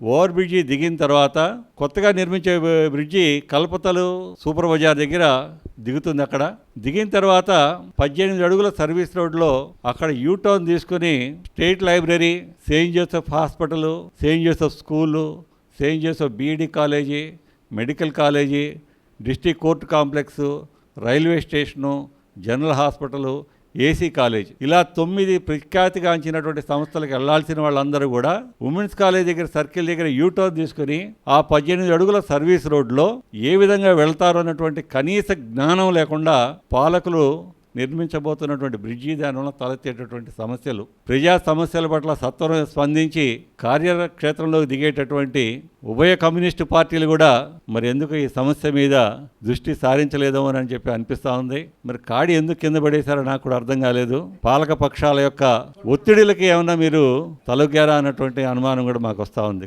Over bridge దిగిన తర్వాత కొత్తగా నిర్మించే బ్రిడ్జి కల్పతలు సూపర్ బజార్ దగ్గర దిగుతుంది అక్కడ. దిగిన తర్వాత పద్దెనిమిది అడుగుల సర్వీస్ రోడ్లో అక్కడ యూటర్న్ తీసుకుని state library saint Joseph hospital saint Joseph school saint Joseph BEd college medical college district court complex railway station general hospital AC college. ఇలా తొమ్మిది ప్రఖ్యాతిగాంచినటువంటి సంస్థలకు వెళ్ళాల్సిన వాళ్ళందరూ కూడా ఉమెన్స్ కాలేజ్ దగ్గర సర్కిల్ దగ్గర యూటర్న్ తీసుకుని ఆ పద్దెనిమిది అడుగుల సర్వీస్ రోడ్లో ఏ విధంగా వెళ్తారో అన్నటువంటి కనీస జ్ఞానం లేకుండా పాలకులు నిర్మించబోతున్నటువంటి బ్రిడ్జి దానివల్ల తలెత్తేటటువంటి సమస్యలు ప్రజా సమస్యల పట్ల సత్వరం స్పందించి కార్యక్షేత్రంలోకి దిగేటటువంటి ఉభయ కమ్యూనిస్టు పార్టీలు కూడా మరి ఎందుకు ఈ సమస్య మీద దృష్టి సారించలేదో అని చెప్పి అనిపిస్తూ ఉంది. మరి కాడి ఎందుకు కింద పడేశారో నాకు కూడా అర్థం కాలేదు. పాలక పక్షాల యొక్క ఒత్తిడిలకి ఏమన్నా మీరు తలుగారా అన్నటువంటి అనుమానం కూడా మాకు వస్తూ ఉంది.